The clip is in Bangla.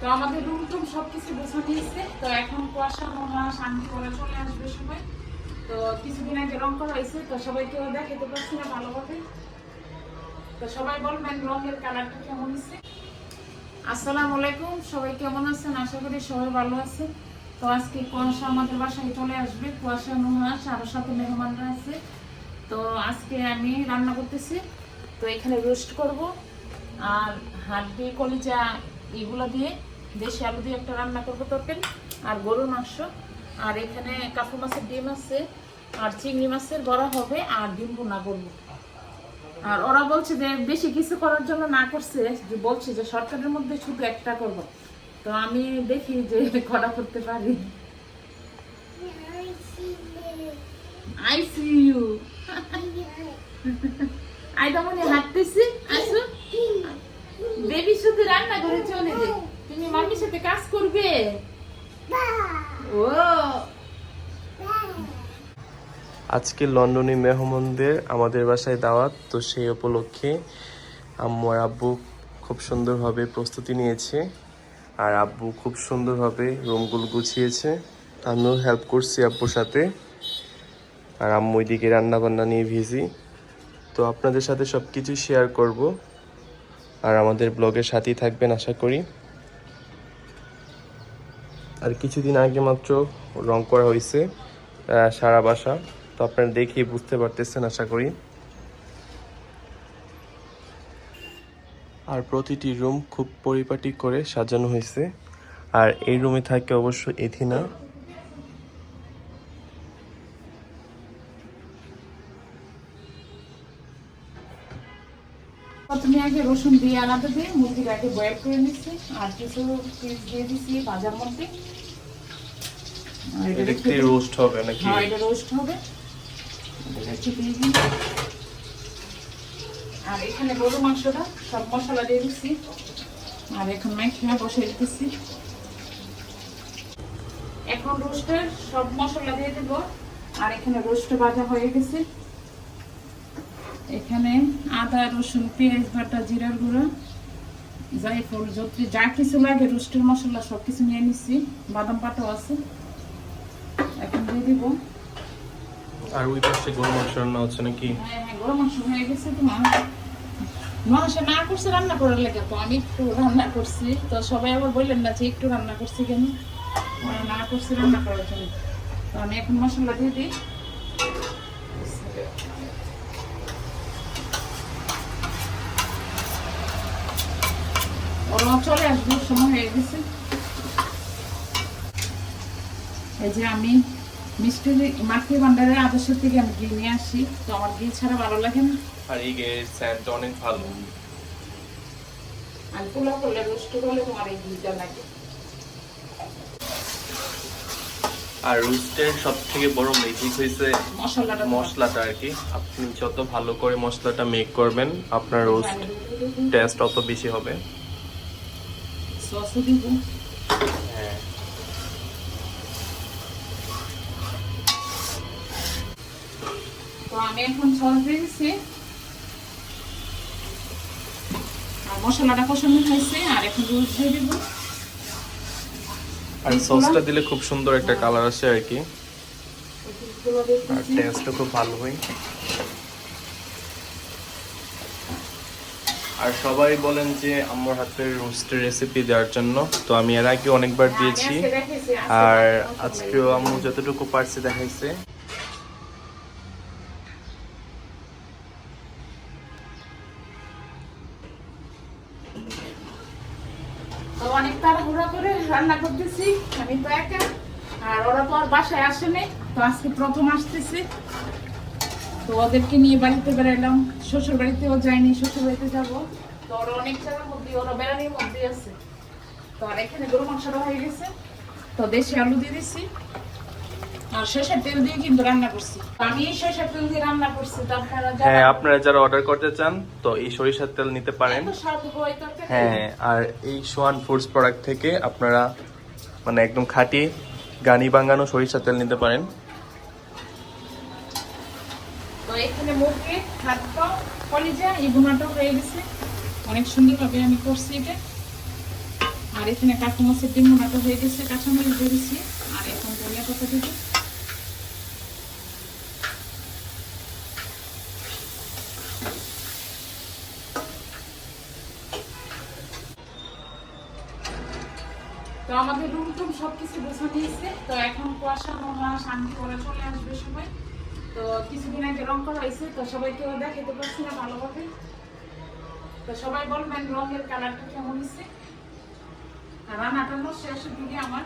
তো আমাদের রুম টুম সবকিছু গোছানো নিয়েছে তো এখন কুয়াশা, মহা, শান্তি করে চলে আসবে সবাই। তো কিছুদিন আগে রং করা হয়েছে, তো সবাইকেও দেখাতে পারছি না ভালোভাবে। তো সবাই বলবেন রঙের কালারটা কেমন হয়েছে? আসসালামু আলাইকুম, সবাই কেমন আছেন? আশা করি সবাই ভালো আছে। তো আজকে কুয়াশা আমাদের বাসায় চলে আসবে। কুয়াশা নুহাস আরও সাথে মেহমানরা আছে। তো আজকে আমি রান্না করতেছি। তো এখানে রোস্ট করব আর হাড্ডি কলিজা এগুলো দিয়ে দেশি আলু দিয়ে একটা রান্না করব তরকারি আর গরুর মাংস। আর এখানে কাফু মাছের ডিম আছে, আর চিংড়ি মাছের বড়া হবে, আর ডিম ভুনা করব। আর ওরা বলছে যে বেশি কিছু করার জন্য না করছে, যে বলছে যে সরকারের মধ্যে শুধু একটা করব। তো আমি দেখি যে করা করতে পারি। আই সি ইউ হাঁটতেছি, আসো। বেবি শুধু রান্না করে চলে যে তুমি মামির সাথে কাজ করবে? ও। আজকে লন্ডনে মেহমানদের আমাদের বাসায় দাওয়াত তো সেই উপলক্ষে আম্মু আর আব্বু খুব সুন্দরভাবে প্রস্তুতি নিয়েছে। আর আব্বু খুব সুন্দরভাবে রুমগুলো গুছিয়েছে। আমিও হেল্প করছি আব্বুর সাথে। আর আম্মু ওইদিকে রান্নাবান্না নিয়ে ভিজি তো আপনাদের সাথে সব কিছু শেয়ার করব। আর আমাদের ব্লগের সাথেই থাকবেন আশা করি। আর কিছুদিন আগে মাত্র রং করা হয়েছে সারা বাসা। তো আপনারা দেখেই বুঝতে পারতেছেন, আশা করি। আর প্রতিটি রুম খুব পরিপাটি করে সাজানো হয়েছে। আর এই রুমে থাকে অবশ্য এথিনা। প্রথমে আগে রসুন দিয়ে আলাদা দিয়ে মুরগির আগে বয়েল করে নিচ্ছি আর কিছু পিস দিয়ে দিচ্ছি ভাজার মধ্যে। আর এটা এটা কি রোস্ট হবে নাকি? হ্যাঁ এটা রোস্ট হবে। আর এখানে গরু মাংসটা সব মশলা দিয়ে দিচ্ছি। আর এখন মাইখা বসে দিচ্ছি। এখন রোস্টের সব মশলা দিয়ে দেবো। আর এখানে রোস্ট ভাজা হয়ে গেছে। এখানে আদা রসুন পেঁয়াজ বাটা জিরার গুঁড়ো জায়ফল যত যা কিছু লাগে রোস্টের মশলা সব কিছু নিয়ে নিচ্ছি বাদাম পাতাও আছে। এখন দিয়ে দিব। আর ওই পাশে গরু মাংস রান্না হচ্ছে নাকি? হ্যাঁ হ্যাঁ গরম মাংস হয়ে গেছে তোমার মহাশয় না করছে রান্না করার লেগে তো আমি একটু রান্না করছি। তো সবাই আবার বললেন না যে একটু রান্না করছি কেন? না করছি রান্না করার জন্য। তো আমি এখন মশলা দিয়ে দিই। ওরা চলে আসবে সময় হয়ে গেছে। এই যে আমি মিষ্টি মাতৃ ভান্ডারের থেকে আমি ঘি নিয়ে আসি। তো আমার ঘি ছাড়া ভালো লাগে না। আর এই গের স্যান্ডটা অনেক ভালো। আর পোলাও করলে রোস্ট করলে তোমার এই ঘিটা লাগে। আর রোস্টের সব থেকে বড় ম্যাজিক হয়েছে মশলাটা। মশলাটা আর কি। আপনি যত ভালো করে মশলাটা মেক করবেন আপনার রোস্ট টেস্ট অত বেশি হবে। সস দিব হ্যাঁ। তো আমি এখন সস দিয়ে দিচ্ছি আর মশলাটা কষানো হয়েছে আর এখন রোস্ট দিয়ে দিব। আর সসটা দিলে খুব সুন্দর একটা কালার আসে আর কি। আর। টেস্টও খুব ভালো হয় আর সবাই বলেন যে আমার হাতের রোস্টের রেসিপি দেওয়ার জন্য। তো আমি এর আগে অনেকবার দিয়েছি। রেখেছি, আজকে আর আজকেও আম্মু যতটুকু পারছে দেখাইছে। তো অনেক তাড়াহুড়া করে রান্না করতেছি আমি তো একা আর ওরা তো আর বাসায় আসেনি তো আজকে প্রথম আসতেছি। তো ওদেরকে নিয়ে বাড়িতে বেড়াইলাম। শ্বশুর বাড়িতেও যাইনি শ্বশুর বাড়িতে যাব। তো ওরা অনেক জায়গার মধ্যে ওরা বেড়ানির মধ্যে আছে। তো আর এখানে গরু মাংসটা হয়ে গেছে তো দেশি আলু দিয়ে দিচ্ছি আর সরষের তেল দিয়ে কিন্তু রান্না করছি। তো আমি এই সরষের তেল দিয়ে রান্না করছি। তো আপনারা হ্যাঁ আপনারা যারা অর্ডার করতে চান তো এই সরিষার তেল নিতে পারেন। এত স্বাদ হয় তরকারি। আর এই সোয়ান ফুডস প্রোডাক্ট থেকে আপনারা মানে একদম খাঁটি গানি বাঙ্গানো সরিষার তেল নিতে পারেন। তো এখানে মুরগি হাত কলিজা এই হয়ে গেছে। অনেক সুন্দরভাবে আমি করছি এটা। আর এখানে মাছের ডিম হয়ে গেছে, কাঁচামরিচ ধরেছি আর এখন ধনিয়া পাতা তো আমাদের রুম টুম সবকিছু গোছানো হয়েছে। তো এখন কুয়াশা মহা শান্তি করে চলে আসবে সবাই। তো কিছুদিন আগে রং করা হয়েছে, তো সবাইকেও দেখাতে পারছি না ভালোভাবে। তো সবাই বলবেন রঙের কালারটা কেমন হয়েছে? রান্নাটা শেষ দিকে আমার